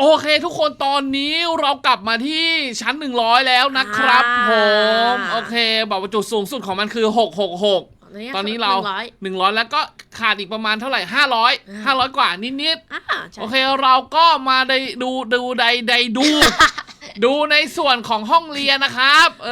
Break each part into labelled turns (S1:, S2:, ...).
S1: โอเคทุกคนตอนนี้เรากลับมาที่ชั้น 100 แล้วนะครับ
S2: อ่า
S1: ผมโอเคบอกว่าจุดสูงสุดของมันคือ 666 ตอนนี้เรา
S2: หนึ่งร้อย
S1: 100 แล้วก็ขาดอีกประมาณเท่าไหร่
S2: อ่า
S1: 500 500 กว่านิด
S2: อ่า
S1: ๆ
S2: ใช่
S1: โอเคเราก็มาได้ดูดูใดใดดู ดูในส่วนของห้องเรียนนะครับ เอ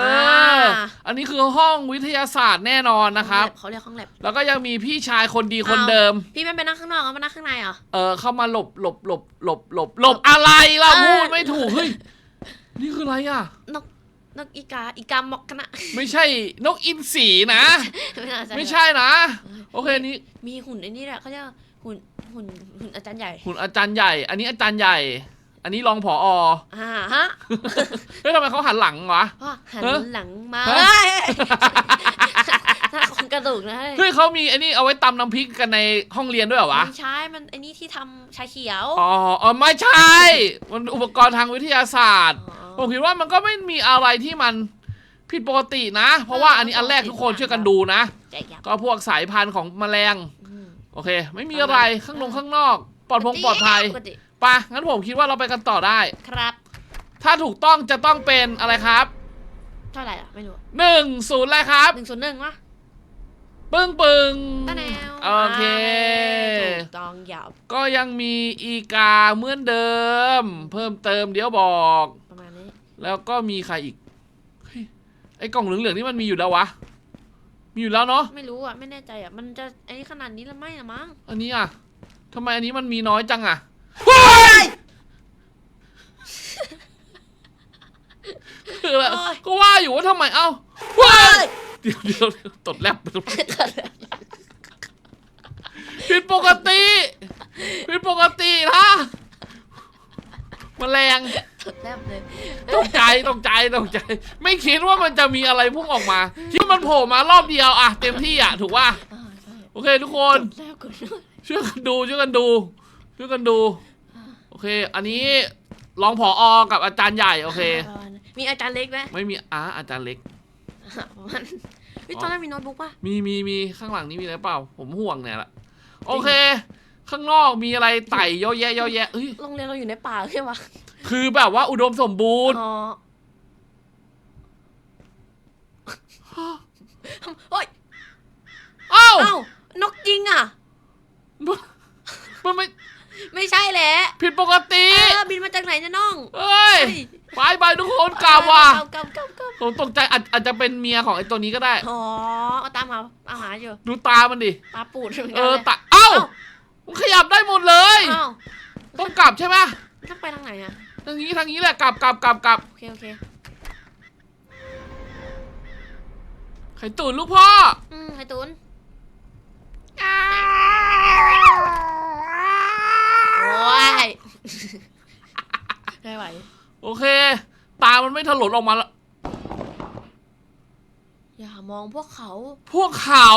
S1: ออันนี้คือห้องวิทยาศาสตร์แน่นอนนะครับ
S2: เขาเรียกห้องแลบ
S1: แล้วก็ยังมีพี่ชายคนดีคน
S2: อ้าว
S1: เดิม
S2: พี่ไม่ไปนั่งข้างนอกเอามานั่งข้างในเหรอ
S1: เออเข้ามาหลบหลบหลบหลบหลบหลบอะไรล่ะ
S2: เออ
S1: พูดไม่ถูกเฮ้ยนี่คืออะไรอะ
S2: นกนกอีกาอีกามอกกันนะ
S1: ไม่ใช่นกอินทรีนะ
S2: ไม่น่าจะ
S1: ไม่ใช่นะ โอเคนี่
S2: มีหุ่นไอ้นี่แหละเขาเรียกว่าหุ่นหุ่นหุ่นอาจารย์ใหญ่
S1: หุ่นอาจารย์ใหญ่ อันนี้อาจารย์ใหญ่ อันนี้รองผอ
S2: อ่าฮะ
S1: เฮ้ยทำไมเขาหันหลังวะ
S2: ว่าหัน
S1: เออ
S2: หลังมา
S1: ฮะ
S2: เฮ้ยถ้าคนกระดูกนะเฮ้ย
S1: เฮ้ยเขามีไอ้นี่เอาไว้ตำน้ำพริกกันในห้องเรียนด้วยเหรอวะ
S2: ไม่ใช่มันไอ้นี่ที่ทำชาเขียว
S1: อ๋ออ๋อไม่ใช่ มันอุปกรณ์ทางวิทยาศาสตร์ผมคิดว่ามันก็ไม่มีอะไรที่มันผิดปกตินะ เพราะว่าอันนี้อันแรกทุกคนช่วยกันดูนะ
S2: แจกยับ
S1: ก็พวกสายพันธุ์ของแมลง
S2: อืม
S1: โอเค ไม่มีอะไรข้างนงข้างนอก ปลอดพงปลอดภัย
S2: ปกติ
S1: ปะงั้นผมคิดว่าเราไปกันต่อได้
S2: ครับ
S1: ถ้าถูกต้องจะต้องเป็นอะไรครับ
S2: เท่าไหร่อะไม่รู้
S1: หนึ่งศูนย์เลยครับ
S2: หนึ่งศูนย์หนึ่งวะ
S1: ปึ้งปึ้ง
S2: ตาแนว
S1: โอเค
S2: ถูกต้องหยาบ
S1: ก็ยังมีอีกาเหมือนเดิม เพิ่มเติมเดี๋ยวบอก
S2: ประมาณนี้
S1: แล้วก็มีใครอีกเฮ้ยไอ้กล่องเหลืองๆนี่มันมีอยู่แล้ววะ มีอยู่แล้วเนาะ
S2: ไม่รู้อะไม่แน่ใจอะมันจะไอ้นี่ขนาดนี้แล้วไม่ละมั้ง
S1: อันนี้อะทำไมอันนี้มันมีน้อยจังอะ เฮ้ยคืออะไรก็ว่าอยู่ว่าทำไมเอ้าเฮ้ยเดี๋ยวเดี๋ยวเดี๋ยวตดแลบผิดปกติผิดปกตินะแมลง
S2: สุดแลบเลย
S1: ตกใจตกใจตกใจ ไม่คิดว่ามันจะมีอะไรพุ่งออกมาที่มันโผล่มารอบเดียวอะเต็มที่อะถูกว่า
S2: อ่าใช่
S1: โอเคทุกคน
S2: สุดแลบกันด้วย
S1: ช่วยกันดูช่วยกันดู ช่วยกันดู โอเค อันนี้รองผออกับอาจารย์ใหญ่โอเค
S2: ประมาณนั้นมีอาจารย์เล็กไหม
S1: ไม่มีอาอาจารย์เล็ก
S2: อะประมาณเฮ้ยตอนแรกมีโน้ตบุ๊กป่ะ
S1: มีมีมีข้างหลังนี้มีอะไรเปล่า ผมห่วงเนี่ยแหละโอเค ข้างนอกมีอะไรไต่เยอะแยะเยอะแยะเอ้ย
S2: โรงเรียนเราอยู่ในป่าใช่ปะ
S1: คือแบบว่าอุดมสมบูรณ์
S2: อ๋อเฮ้ย
S1: เอ้า
S2: เอ้านกจริงอะ
S1: มันไม่
S2: ไม่ใช่แหละ
S1: ผิดปกติ
S2: เออบินมาจากไหนเนี่ยน้อง
S1: เอ้ย
S2: เฮ้ย
S1: ไปไปทุกคนกล่าวว่า
S2: เกาเกาเกาเกา
S1: ผมตกใจอาจอาจจะเป็นเมียของไอ้ตัวนี้ก็ได้
S2: อ๋อเอาตามหาเอาหาอยู่
S1: ดูตามันดิ
S2: ตาปูดหมืน
S1: เอ
S2: กัน
S1: อ
S2: ลย
S1: ตาเอ้ามันขยับได้หมดเลย
S2: อ้าว
S1: ต้องกลับใช่ไหม
S2: ต้องไปทางไหนอะ
S1: ทางนี้ทางนี้แหละกลับกลับกลับกลับ
S2: โอเคโอเค
S1: ไข่ตุ๋นลูกพ่อ
S2: อืมไข่ตุน โอ้ยไม่ไหว
S1: โอเค ตามันไม่ถลนออกมาแล้ว
S2: อย่ามองพวกเขา
S1: พวกเขา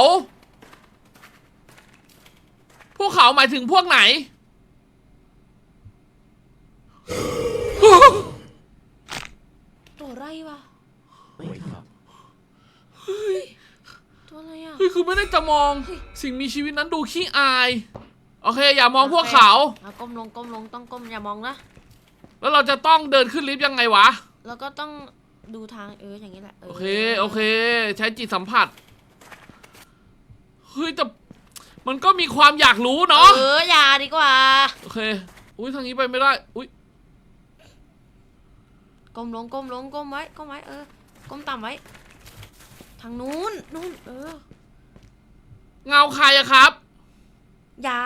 S1: พวกเขาหมายถึงพวกไหน
S2: ตัวอะไรวะตัวอะไรอะ
S1: เฮ้ยคือไม่ได้จะมอง สิ่งมีชีวิตนั้นดูขี้อาย โอเค อย่ามองพวกเขา
S2: อะก้มลงก้มลงต้องก้มอย่ามองนะ
S1: แล้วเราจะต้องเดินขึ้นลิฟต์ยังไงวะ
S2: แล้วก็ต้องดูทางเอออย่างนี้แหละ
S1: โอเค โอเค ใช้จิตสัมผัส เฮ้ยแต่มันก็มีความอยากรู้เนาะ
S2: เอออย่าดีกว่า
S1: โอเค อุ้ยทางนี้ไปไม่ได้ อุ้ย
S2: ก้มลงก้มลงก้มไว้ก้มไว้เออก้มต่ำไว้ ทางนู้นนู้นเออ
S1: เงาใครอะครับ
S2: อย่า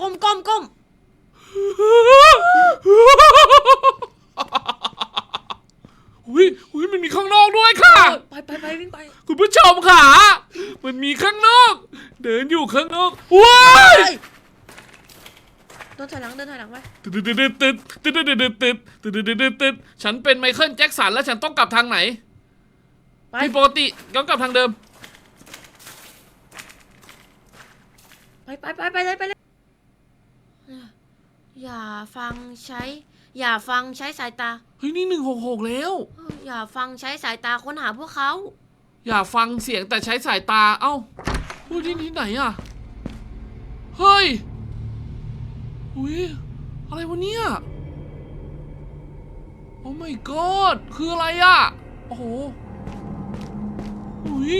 S2: ก้มก้มก้ม
S1: อุ้ยอุ้ยมันมีข้างนอกด้วยค่ะ
S2: ไปไปไปวิ่งไป
S1: คุณผู้ชมค่ะ มันมีข้างนอก เดินอยู่ข้างนอกว้าย
S2: เดินถอยหลังเดินถอยหลังไป
S1: ตึ๊ดตึ๊ดตึ๊ดตึ๊ดตึ๊ดตึ๊ดตึ๊ดตึ๊ดตึ๊ดตึ๊ดตึ๊ดตึ๊ดฉันเป็นไมเคิลแจ็คสันแล้วฉันต้องกลับทางไหน
S2: ไป
S1: ที่ปกติย้อนกลับทางเดิม
S2: ไปไปไปไปเลยไปเลย อย่าฟังใช้ อย่าฟังใช้สายตา
S1: เฮ้ยนี่หนึ่งหกหกแล้ว
S2: เอออย่าฟังใช้สายตาค้นหาพวกเขา
S1: อย่าฟังเสียงแต่ใช้สายตา เอ้าพูดที่ที่ไหนอะเฮ้ย อุ้ย อะไรวะเนี่ย โอ้ my god คืออะไรอะโอ้โห อุ้ย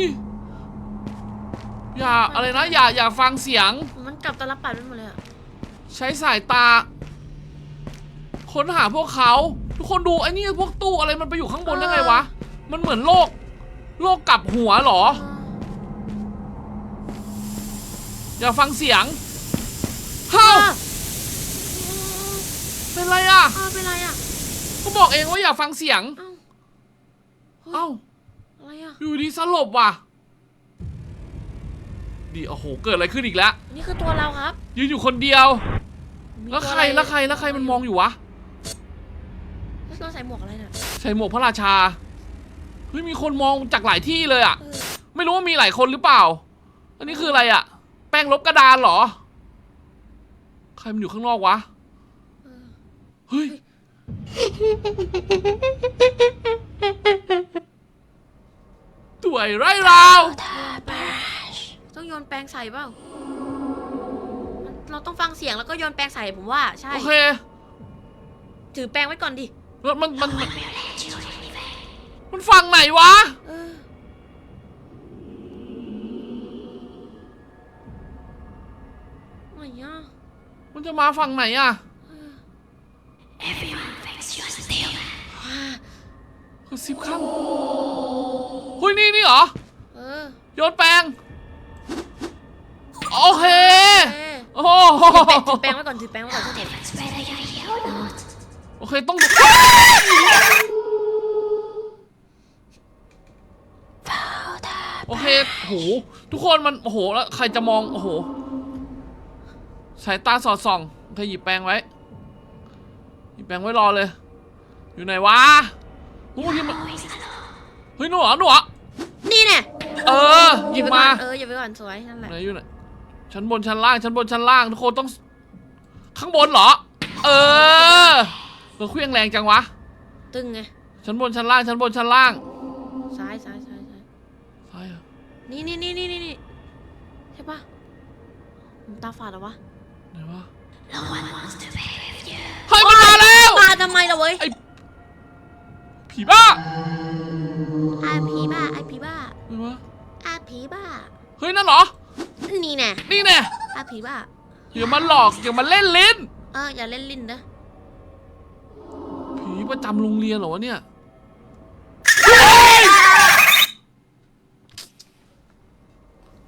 S1: อย่าอะไรนะ อย่าอย่าฟังเสียง
S2: มันกลับตาลปัดไปหมดเลยอะ
S1: ใช้สายตา ค้นหาพวกเขา ทุกคนดูไอ้นี่พวกตู้อะไรมันไปอยู่ข้างบนได้ไงวะ มันเหมือนโลก โลกกลับหัวเหรอ อย่าฟังเสียงเฮ้า
S2: อ้าว
S1: เป็นไรอะ
S2: อ้าวเป็นไรอะ
S1: ก็บอกเองว่าอย่าฟังเสียง
S2: อ้าว
S1: เอ้า
S2: อะไรอะ
S1: อยู่ดีสลบว่ะ ดีโอ้โห เกิดอะไรขึ้นอีกแล้ว
S2: นี่คือตัวเราครับ
S1: ยืนอยู่คนเดียว
S2: มี
S1: แล้ว
S2: ตัว
S1: ใครแล้วใครแล้วใครมันมองอยู่วะ
S2: แล้วเราใส่หมวกอะไรน่ะ
S1: ใส่หมวกพระราชาเฮ้ยมีคนมองจากหลายที่เลยอะ
S2: เออ
S1: ไม่รู้ว่ามีหลายคนหรือเปล่า อันนี้คืออะไรอะแป้งลบกระดานเหรอ ใครมันอยู่ข้างนอกวะ
S2: เออ
S1: เฮ้ย ตัวไอ้ไรเรา
S2: ต้องโยนแปรงใส่เปล่ามัน เราต้องฟังเสียงแล้วก็โยนแปรงใส่ผมว่าใช่
S1: โอเค
S2: ถือแปรงไว้ก่อนดิ
S1: แล้วมันมันมันมันฟังไหนวะ
S2: เออไหนอะ
S1: มันจะมาฝั่งไหนอะ
S2: เออ
S1: คือซิบข้างเฮ้ยนี่นี่เหรอ
S2: เออ
S1: โยนแปรงโอเค
S2: เออ
S1: โอ้โห
S2: ถือแปรงไว้ก่อนถือแปรงไว้ก่อนถือแปรงไว้ก่อน
S1: โอเคต้องดูโอเคโหทุกคนมันโอ้โหแล้วใครจะมองโอ้โหสายตาสอดส่องโอเคหยิบแปรงไว้หยิบแปรงไว้รอเลย อยู่ไหนวะโอ้ยมันเฮ้ยหนูเหรอหนูเหรอ
S2: นี่เนี่ย
S1: เออหยิบมา
S2: เออหยิบไปก่อนสวยนั่นแหละ
S1: ไหนอยู่ไหน ชั้นบนชั้นล่างชั้นบนชั้นล่างทุกคนต้อง ข้างบนเหรอ เออเราเครื่องแรงจังวะ
S2: ตึงไง
S1: ชั้นบนชั้นล่างชั้นบนชั้นล่าง
S2: ซ้ายซ้ายซ้ายซ้าย
S1: ใช่อะ
S2: นี่นี่นี่นี่นี่นี่ใช่ปะผมตาฝาดเหรอวะ
S1: ไหนวะเฮ้ยมันมาแล้ว
S2: มาทำไมล่ะเว้ย
S1: ผีบ้า
S2: อาผีบ้าอาผีบ้า
S1: ไหนวะ
S2: อาผีบ้า
S1: เฮ้ยนั่นเหรอ
S2: นี่แน่
S1: นี่แน่
S2: อาผีบ้า
S1: อย่ามาหลอกอย่ามาเล่นลิ้น
S2: เอออย่าเล่นลิ้นนะ
S1: ผีประจำโรงเรียนเหรอวะเนี่ย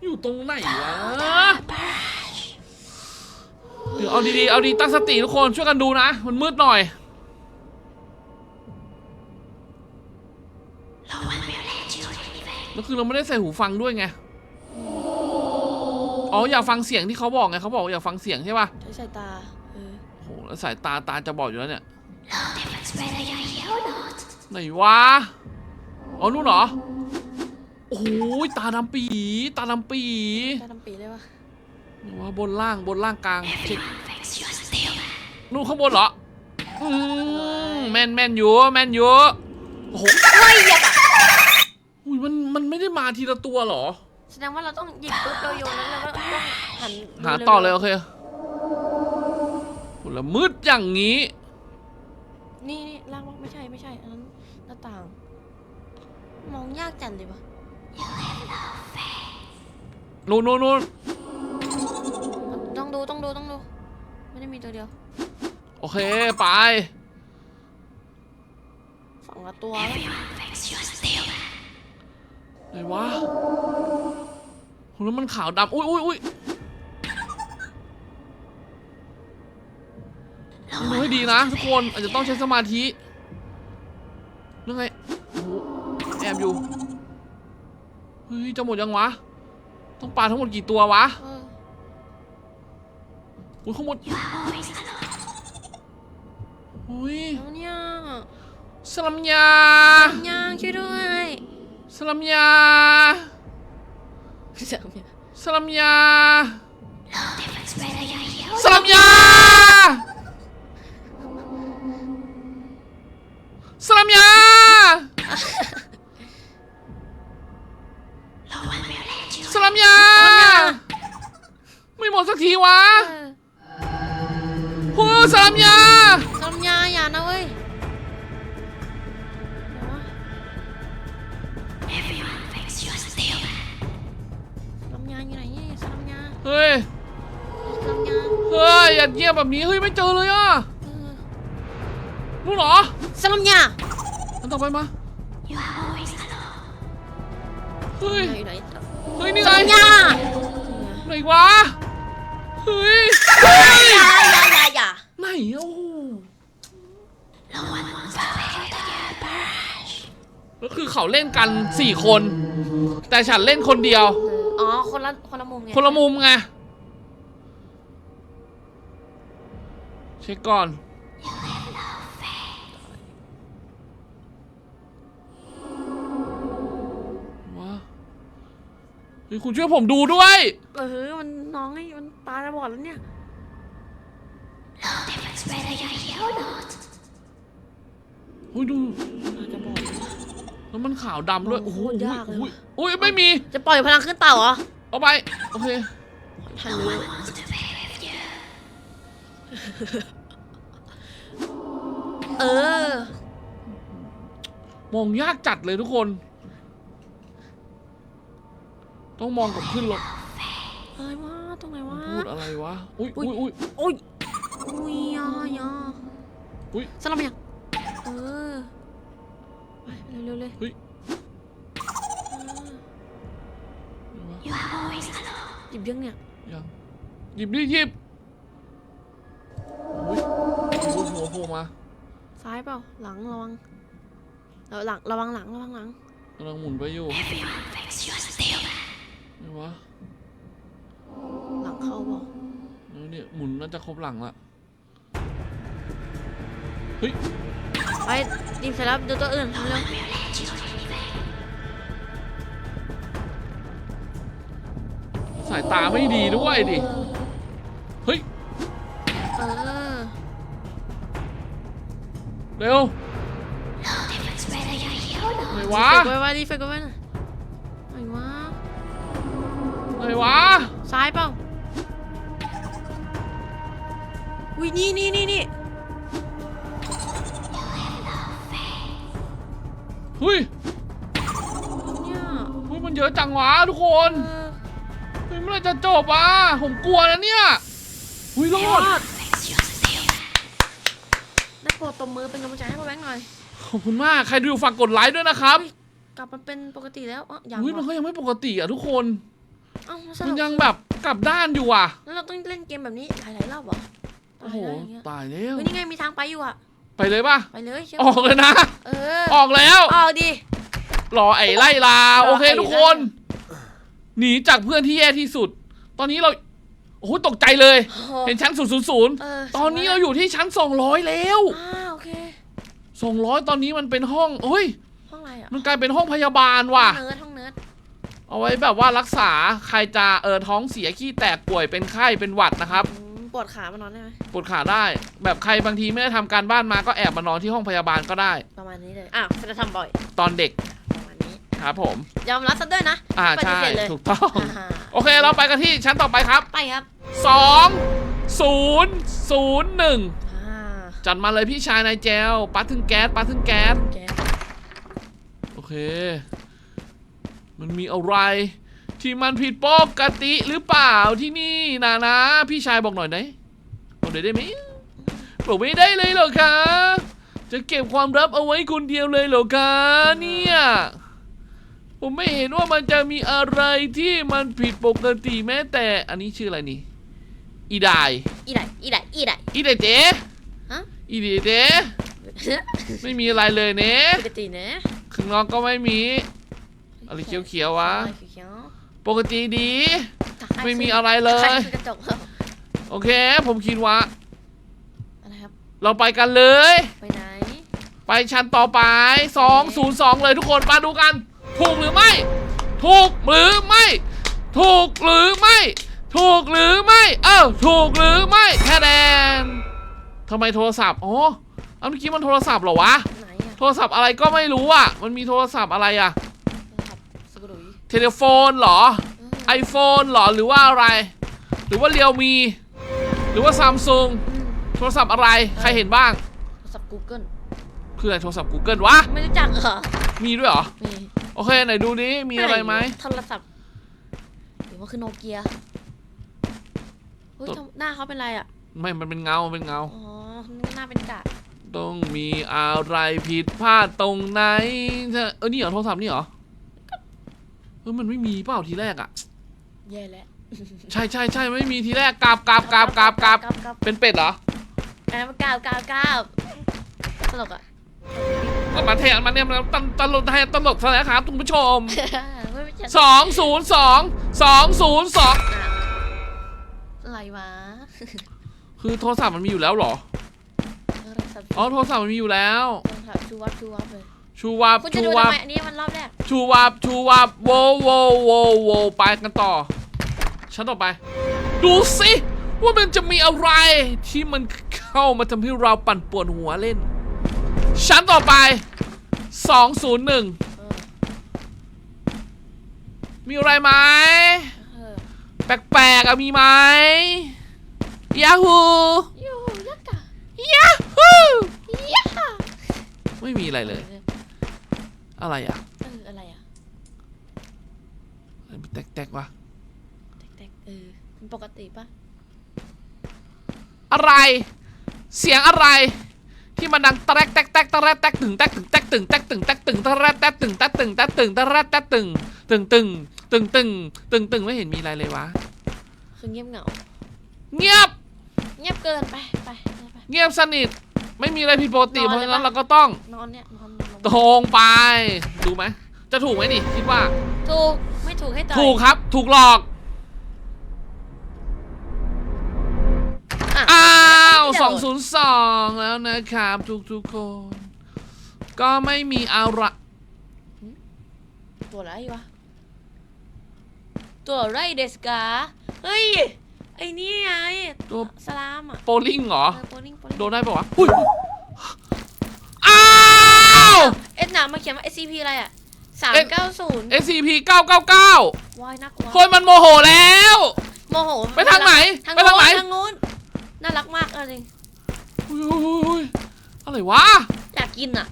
S1: อยู่ตรงไหนวะเดี๋ยวเอาดีๆเอาดีตั้งสติทุกคนช่วยกันดูนะ มันมืดหน่อยแล้วคือเราไม่ได้ใส่หูฟังด้วยไง อ๋ออย่าฟังเสียงที่เขาบอกไงเขาบอกว่าอย่าฟังเสียงใช่ป่ะ
S2: ใช้สายตาเออ
S1: โอ้โหแล้วสายตาตาจะบอดอยู่แล้วเนี่ยไหนวะอ๋อนู่นเหรอโอ้โหตาดำปี ตาดำปี
S2: ตาดำปีเลยวะ
S1: ไหนวะบนล่างบนล่างกลางเช็คนู่นข้างบนเหรออืมแมนแมนอยู่แมนอยู่โอ้โห
S2: เฮ้ยอย่าแบบ
S1: อุ้ยมันมันไม่ได้มาทีละตัวเหรอ
S2: แสดงว่าเราต้องหยิบปุ๊บเราโยนแล้วเราก็ต้องหัน
S1: หาต่อเลยโอเคโหแล้วมืดอย่างนี้
S2: นี่นี่ล่างวะไม่ใช่ไม่ใช่อันนั้นหน้าต่าง มองยากจังเลยวะ
S1: นู่นนู่นนู่น
S2: ต้องดูต้องดูต้องดู ไม่ได้มีตัวเดียว
S1: โอเค ไป
S2: ฝั่งละตัวแล้ว
S1: ไหนวะ โหแล้วมันขาวดำอุ้ยอุ้ยอุ้ยดูให้ดีนะทุกคนอาจจะต้องใช้สมาธิเรื่องไงโอ้โหแอบอยู่ เฮ้ย จะหมดยังวะ ต้องปลาทั้งหมดกี่ตัววะ
S2: เออ
S1: อุ้ยข้างบนอุ้ย
S2: แล้วเนี่ย
S1: สลัมยา
S2: ย่างช่วยด้วย
S1: สลัมยา
S2: เสียงเนี่ย
S1: สลัมยาสลัมยาสลัมยาสลัมยาไม่หมดสักทีวะโอ้สามยา
S2: สลัมยาอย่านะเว้ย เงี
S1: ยบแบบนี้เฮ้ยไม่เจอเลยอะ
S2: เออ
S1: รู้เหรอ
S2: สลัมยา
S1: อันต่อไปมาเฮ้ย
S2: อยู่ไหน
S1: เฮ้ยนี่
S2: ส
S1: ไง
S2: ลัมยา
S1: ไหนวะเฮ้ย
S2: อย่าอย่าอย่าอย่า
S1: ไหนโอ้โหก็คือเขาเล่นกันสี่คน แต่ฉันเล่นคนเดียว
S2: เอออ๋อ คนละ คนละมุมไง
S1: คนละมุมไง เช็คก่อน ว้าเฮ้ยคุณช่วยผมดูด้วย
S2: เออ มันน้องไอ้มันตาจะบอดแล้วเนี่ย
S1: โอ้ยดู
S2: ตาจะบอด
S1: แล้วมันขาวดำด้วย
S2: โอ้
S1: โอ้
S2: โห
S1: โห
S2: ยากเลย
S1: โอ้
S2: ว่ะ
S1: ยโอ้ยไม่มี
S2: จะปล่อยพลังขึ้นเต่าเหรอ
S1: เอาไป โอเค
S2: ทันเลย เออ
S1: มองยากจัดเลยทุกคน ต้องมองกับขึ้นรถ
S2: อะไรวะตรงไหนวะ
S1: พูดอะไรวะ อุ้ย
S2: อุ๊
S1: อุ้
S2: ย
S1: ยอุ้ย
S2: โอ้ยอุ้ยยอยอ
S1: อุ๊ย
S2: สลับยังเออไปเร็วๆเลย
S1: เฮ้ย
S2: เออหยิบยังเนี่ย
S1: ยังหยิบดิหยิบ หัวหัวโผล่มา
S2: ซ้ายเปล่าหลังระวังระหลังระวังหลังระวังหลัง
S1: กำลังหมุนไปอยู่ไหนวะ
S2: หลังเข้าเปล่า
S1: เออเนี่ยหมุนน่าจะครบหลังละเฮ้ย
S2: ไปดิบเสร็จแล้วดูตัวอื่นเร็ว
S1: สายตาไม่ดีด้วยดิ เฮ้ย
S2: เออ
S1: เร็วไหนวะ
S2: เฟกไว้ไว้ดิเฟกไว้หน่อยไหนวะ
S1: ไหนวะ
S2: ซ้ายเปล่าอุ้ยนี่นี่นี่นี่
S1: เฮ้ย
S2: เนี่ย
S1: เฮ้ยมันเยอะจังวะทุกคน
S2: เออ
S1: เฮ้ยเมื่อไหรจะจบอะผมกลัวนะเนี่ยหุ้ยร
S2: ย
S1: อ
S2: อ
S1: ด
S2: ได้โปรดตบมือเป็นกำลังใจให้พ่อแบงค์หน่อย
S1: ขอบคุณมากใครดูฝากกดไลค์ด้วยนะครับ
S2: กลับมาเป็นปกติแล้วอ๋อยัง
S1: อุ้ยมัน
S2: เหร
S1: ก็
S2: อ
S1: ยังไม่ปกติอะทุกคน
S2: เอ้าแล้วส
S1: มัน
S2: รุป
S1: ยังแบบกลับด้านอยู่อะ
S2: แล้วเราต้องเล่นเกมแบบนี้หลายๆรอบเหรอ
S1: โอ้โห
S2: ตายแล้วอย่างเงี้ย
S1: ตายแล้ว
S2: เฮ้ยนี่ไงมีทางไปอยู่อะ
S1: ไปเลยป่ะ
S2: ไปเลยเชื่อ
S1: ออกเลยนะ
S2: เออ
S1: ออกแล้ว
S2: ออกดิ
S1: รอไอ้ไล่ลา
S2: รอ
S1: โอเค
S2: ไอ้
S1: ทุก
S2: ไล่
S1: คนหนีจากเพื่อนที่แย่ที่สุด ตอนนี้เราโอ้โหตกใจเลย
S2: โอ้โห
S1: เห็นชั้น000
S2: เออ
S1: ตอนนี้เราอยู่ที่ชั้น200แล้ว
S2: อ่าโอเค
S1: 200ตอนนี้มันเป็นห้องเฮ้ย
S2: ห้องอะไรอะ
S1: มันกลายเป็นห้องพยาบาลว่ะ
S2: ห้องเนิร์ดห้องเนิร์ด
S1: เอาไว้แบบว่ารักษาใครจะเออท้องเสียขี้แตกป่วยเป็นไข้เป็นหวัดนะครับ
S2: อืมปวดขามานอนได้ไหม
S1: ปวดขาได้ แบบใครบางทีไม่ได้ทำการบ้านมาก็แอบมานอนที่ห้องพยาบาลก็ได้
S2: ประมาณนี้เลยอะจะทำบ่อย
S1: ตอนเด็ก
S2: ประมาณนี้
S1: ครับผม
S2: ยอมรับซะด้วยนะ
S1: อ่า
S2: ปฏิ
S1: ใช่
S2: เสธเลย
S1: ถูกต้อง
S2: อ่า
S1: โอเคเราไปกันที่ชั้นต่อไปครับ
S2: ไปครับ
S1: สองศูนย์ศูนย์หนึ่ง
S2: อ่า
S1: จัดมาเลยพี่ชายนายแจวปัดถึงแก๊สปัดถึงแก๊ส
S2: แก
S1: โอเค มันมีอะไร ที่มันผิดปกติหรือเปล่าที่นี่นะนะ พี่ชายบอกหน่อยได้บอกหน่อยได้ไหมบอกไม่ได้เลยเหรอคะ จะเก็บความลับเอาไว้คนเดียวเลยเหรอคะเนี่ย ผมไม่เห็นว่ามันจะมีอะไรที่มันผิดปกติแม้แต่อันนี้ชื่ออะไรนี่ อีดาย
S2: อีไหนอีไหนอีไหน
S1: อีเดเจ
S2: ฮะ
S1: อีเดเจไม่มีอะไรเลยเนะ
S2: ปกตินะ
S1: ข้างนอกก็ไม่มี อะไรเขียวๆวะ
S2: อะไรเขียว
S1: ปกติดี
S2: ๆ
S1: ไม่มีอะไรเล
S2: ใคร
S1: ย
S2: คือกระจกเหรอ
S1: โอเค ผมคิดว่า
S2: อะไรครับ
S1: เราไปกันเลย
S2: ไปไหน
S1: ไปชั้นต่อไป 202 เลยทุกคนมาดูกัน ถูกหรือไม่ ถูกหรือไม่ ถูกหรือไม่ ถูกหรือไม่เอ้าถูกหรือไม่แค่แดนทำไมโทรศัพท์อ๋อเอาเมื่อกี้มันโทรศัพท์เหรอวะ
S2: ไหนอะ
S1: โทรศัพท์อะไรก็ไม่รู้อะ มันมีโทรศัพท์อะไรอะ
S2: ครับสกุลดุย
S1: เทเลโฟนเหรอ
S2: เออ
S1: ไอโฟนเหรอหรือว่าอะไร หรือว่าเรียวมี หรือว่าซัมซุง
S2: อืม
S1: โทรศัพท์อะไรใครเห็นบ้าง
S2: โทรศัพท์ Google
S1: คืออะไรโทรศัพท์ Google วะ
S2: ไม่รู้จักเหรอ
S1: มีด้วยเหรอ
S2: มี
S1: โอเคไหนดูนี้มีอะไรไหม
S2: โทรศัพท์หรือว่าคือโนเกียเฮ้ย
S1: ตัว
S2: ทำหน้าเขาเป็นไรอะ
S1: ไม่มันเป็นเงามันเป็นเงา
S2: อ๋อ หน้าเป็นกะ
S1: ต้องมีอะไรผิดพลาดตรงไหนเออนี่เหรอโทรศัพท์นี่เหรอเออมันไม่มีเปล่าทีแรกอะ
S2: แย่แล้ว
S1: ใช่ใช่ใช่ไม่มีทีแรกกราบกราบกราบกราบกราบ
S2: กราบกราบ
S1: เป็นเป็ดเหรอ
S2: แอบกราบกราบกราบตลกอะ
S1: ก็ มาแทนมาเนี่ยมันตตลกแทนตลกซะแล้วครับคุณผู้ชม
S2: ไม่ใช่
S1: สองศูนย์สองสองศูนย์สอง
S2: อะไรวะ
S1: คือโทรศัพท์มันมีอยู่แล้วเหรออ๋อโทรศัพท์มันมีอยู่แล้ว
S2: โทรศัพท์ชูวับชูวับเลย
S1: ชูวับชูวับ
S2: อันนี้มันรอบแรก
S1: ชูวับชูวับโวโวโวโวไปกันต่อชั้นต่อไป ดูสิว่ามันจะมีอะไรที่มันเข้ามาทำให้เราปั่นปวดหัวเล่น ชั้นต่อไป 201
S2: เออ
S1: มีอะไรไหม
S2: เออ
S1: แปลกๆอะมีไหมยาฮู
S2: ยูยักษ์อะ
S1: ยาฮู
S2: ยักษ์อะ
S1: ไม่มีอะไรเลย อะไรอะ
S2: เอออะไรอะ
S1: อะไรมันแตกๆวะ
S2: แตกๆเออมันปกติปะ
S1: อะไร เสียงอะไร ที่มันดังแรกแตกแตกแรกแตกตึงแตกตึงแตกตึงแตกตึงแตกตึงแรกแตกตึงแตกตึงแตกตึงแรกแตกตึงตึงตึงตึงตึงตึงตึงไม่เห็นมีอะไรเลยวะ
S2: คือเงียบเหงา
S1: เงียบ
S2: เงียบเกินไปไปไป
S1: เงียบสนิทไม่มีอะไรผิดปกติเพราะฉะนั้นเราก็ต้อง
S2: นอนเนี่ยนอนนอน
S1: ตรงไปดูไหมจะถูกไหมนี่คิดว่า
S2: ถูกไม่ถูกให้ต่อย
S1: ถูกครับ ถูกหลอก 202 แล้วนะครับ ทุกทุกๆคน ก็ไม่มีอะไร
S2: ตัวอะไรวะ ตัวอะไรเดสกาเฮ้ย ไอ้นี่ไง
S1: ตัว
S2: สลามอะ
S1: โปลิงเหรอ
S2: เออโปลิงโปลิง
S1: โดนได้ปะวะอุ้ยอ้าว
S2: เอ็ดหนามาเขียนว่า SCP อะไรอะสาม
S1: เอ็ด
S2: เก้าศูนย์
S1: SCP 999
S2: วายน่ากลัว
S1: คนมันโมโหแล้ว
S2: โมโห
S1: ไปทางไหน
S2: ทาง
S1: ไปทางไหน
S2: ทางนู้นน่ารักมากเอ อจริง
S1: อุ้ยอะไรวะ
S2: อยากกินอะ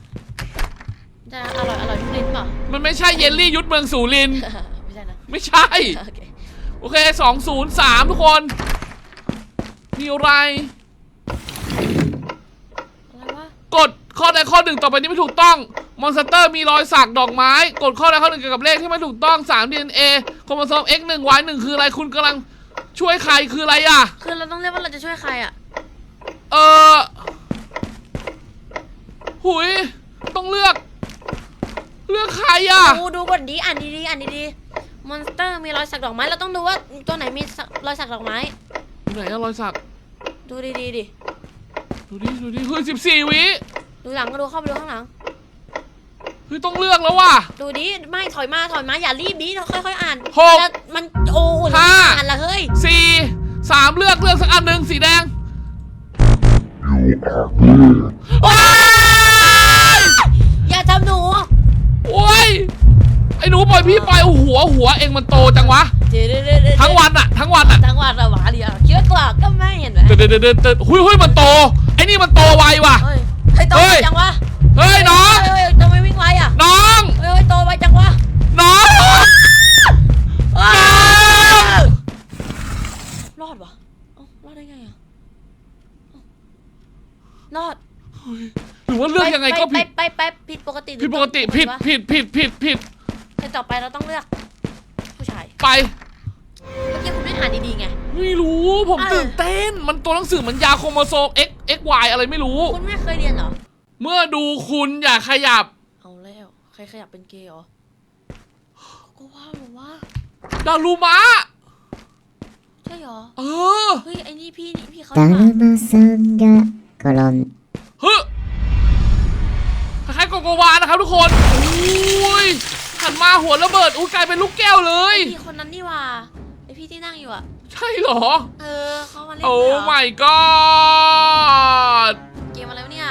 S2: จะอร่อยอร่อยทุกลิ้นเปล่า
S1: มันไม่ใช่เยลลี่ยุทธเมืองสูรินทร์
S2: ไม่ใช่นะ
S1: ไม่ใช่
S2: โอเค
S1: โอเค203ทุกคน มีอะไร
S2: อะไรวะ
S1: กดข้อใดข้อหนึ่งต่อไปนี้ไม่ถูกต้อง มอนสเตอร์มีรอยสักดอกไม้ กดข้อใดข้อหนึ่งเกี่ยวกับเลขที่ไม่ถูกต้อง3 DNA โครโมโซม X 1 Y 1คืออะไรคุณกำลังช่วยใครคืออะไรอะ
S2: คือเราต้องเรียกว่าเราจะช่วยใครอะ
S1: เออหุยต้องเลือก เลือกใครอะ
S2: ดูดูก่อนดีอ่านดีๆอ่านดีๆมอนสเตอร์มีรอยสักดอกไม้เราต้องดูว่าตัวไหนมีสักรอยสักดอกไม้
S1: ไหนอะรอยสัก
S2: ดูดีๆดิ
S1: ดูดิ ดูดิ เฮ้ยสิบสี่วิ
S2: ดูหลังก็ดูเข้าไปดูข้างหลัง
S1: เฮ้ยต้องเลือกแล้วว่ะ
S2: ดูดิไม่ถอยมาถอยมาอย่ารีบดิเราค่อยๆอ่าน
S1: หก
S2: แล้วมันโอ้โห
S1: ห้า
S2: อ่านละเฮ้ย
S1: สี่สามเลือกเลือกสักอันหนึ่งสีแดง ว้าย
S2: อย่าทำหนู
S1: โอ้ยไอ้หนูปล่อยพี่ไปโอ้โหหัวหัวเองมันโตจังวะ
S2: เดี๋ยวๆๆๆ
S1: ทั้งวันอะทั้งวันอะ
S2: ทั้งวันอะหวาเดียวคิดว่ากว่าก็ไม่เห็นไหม
S1: เดินเดินเดินเดินเดินหุยหุยมันโตไอ้นี่มันโตไวว่ะ
S2: เฮ้ยเฮ้ยโต
S1: เฮ้
S2: ไวย จังวะ
S1: เฮ้ยน้อง
S2: เฮ้ยเฮ้ยทำไมวิ่งไวอะ
S1: น้อง
S2: เฮ้ยเฮ้ยโตไวจังวะ
S1: น้อง
S2: อ้าวรอดวะเอ้ารอดได้ไงอะเอ้า รอด
S1: หรือว่าเลือกยังไงก็ผิด
S2: ไปไปไปผิดปกติ
S1: ผิดปกติผิดผิดผิดผิดผิด
S2: แต่ต่อไปเราต้องเลือก ผู้ชาย
S1: ไป
S2: เมื่อกี้คุณไม่อ่านดีๆไง
S1: ไม่รู้ผมตื่นเต้น มันตัวหนังสือมันยาโครโมโซม x x y อะไรไม่รู้
S2: คุณไม่เคยเรียนเหรอ
S1: เมื่อดูคุณอย่าขยับ
S2: เอาแล้ว ใครขยับเป็นเกย์เหรอ ก็ว่าหรือว่า
S1: ดารูมะ
S2: ใช่เหรอ
S1: เออ
S2: เฮ้ยไอ้นี่พี่นี่พี่เขาดารูมะ
S3: ซังกะ んが転ん
S1: เฮ้ยคล้ายๆโกโกวานะครับทุกคนอุ้ยหันมาหัวระเบิดอุ้ยกลายเป็นลูกแก้วเลย
S2: ไอพี่คนนั้นนี่หว่าไอพี่ที่นั่งอยู่อ่ะ
S1: ใช่เหรอ
S2: เออเขามาเล่น
S1: โอ้
S2: ด้วยเหรอ
S1: my god
S2: เกมอะไรวะเนี่ย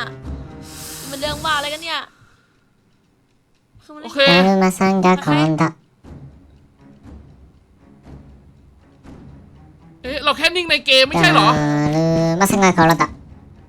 S2: มันเรื่องบ้าอะไรกันเนี่ย คือมัน
S1: โอ
S2: เล่น
S1: เค
S3: だるまさんが転んだ
S1: เอ๊ะเราแค่นิ่งในเกมไม่ใช่เหรอ
S3: だるまさんが転んだ。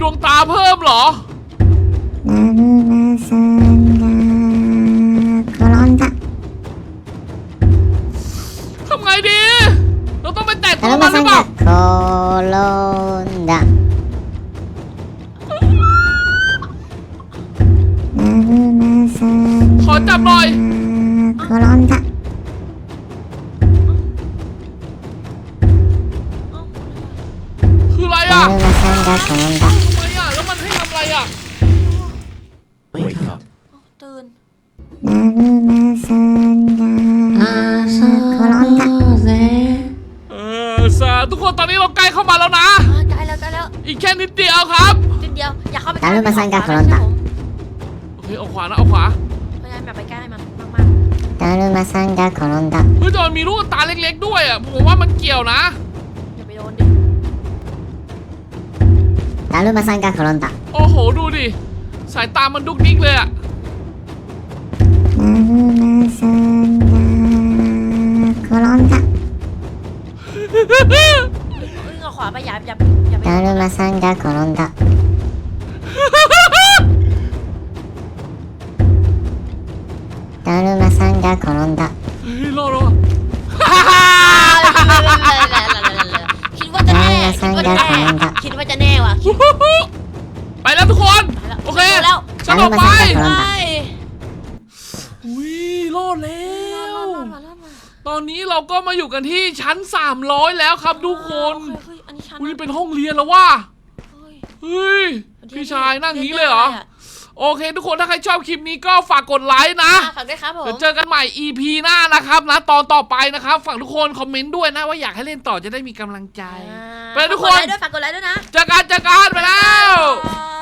S1: ดวงตาเพิ่มเหรอ
S3: รูรนดาะ
S1: ทำไงดี เราต้องไปแตะเขา
S3: บ้างก่อนะ
S1: ขอจับหอยคืออะไรอะ เออสาทุกคนตอนนี้เราใกล้เข้ามาแล้วนะ
S2: อ่าใกล้แล้วใกล้แล้ว
S1: อีกแค่นิดเดียวครับ
S2: นิดเดียว อย่าเข้าไปใก
S3: だ
S2: ล้
S3: るまさんが転んだ。
S1: โอเคเอาขวานะเอาขวา
S2: พยายามอย่าไปใกล้มันมาก
S3: だるまさんが転んだ。
S1: เฮ้ยแต่มันมีลูกตาเล็กๆด้วยอ่ะ ผมว่ามันเกี่ยวนะ
S2: ๆอย่าไปโดนดิ
S3: だるまさんが転んだ。
S1: โอ้โห ดูดิ สายตามันดุกดิกเลยอ่ะ
S2: เอ้ยเอาขวาไปอย่าอย่าอย่าไป
S3: だるまさんが転んだ。だるまさんが転んだ。
S1: เฮ้ยรอดแล้วอะ
S2: คิดว่าจะแน่คิดว่าจะแน่คิดว่าจะแน่ว่ะคิด
S1: ไปแล้วทุกคน
S2: ไปแล้ว
S1: โอเค
S2: แล้ว
S1: ฉันออกไป
S3: ไป
S2: ไป
S1: อุ้ยรอดแล้
S2: รอ
S1: ว
S2: ดมา รอดมา
S1: ตอนนี้เราก็มาอยู่กันที่ชั้น 300 แล้วครับทุกคน
S2: โอเฮ้ยอันนี้ชั้น
S1: อุ้ยเป็นห้องเรียนแล้วว่า
S2: เฮ้ย
S1: เฮ้ยพี่ชายนั่งอย่างนี้เลยเหรอ
S2: รีน
S1: โอเค ทุกคนถ้าใครชอบคลิปนี้ก็ฝากกดไลค์นะ
S2: อะฝากด้วยครับผม
S1: เดี๋ยวเจอกันใหม่ EP หน้านะครับนะตอนต่อไปนะครับฝากทุกคนคอมเมนต์ด้วยนะว่าอยากให้เล่นต่อจะได้มีกำลังใจ
S2: อ่า
S1: ไปทุกคน
S2: ฝากกดไลค์ด้วยฝากกดไลค์ด้วยนะ
S1: เจอกันเจอกันไปแล้ว
S2: บ๊ายบาย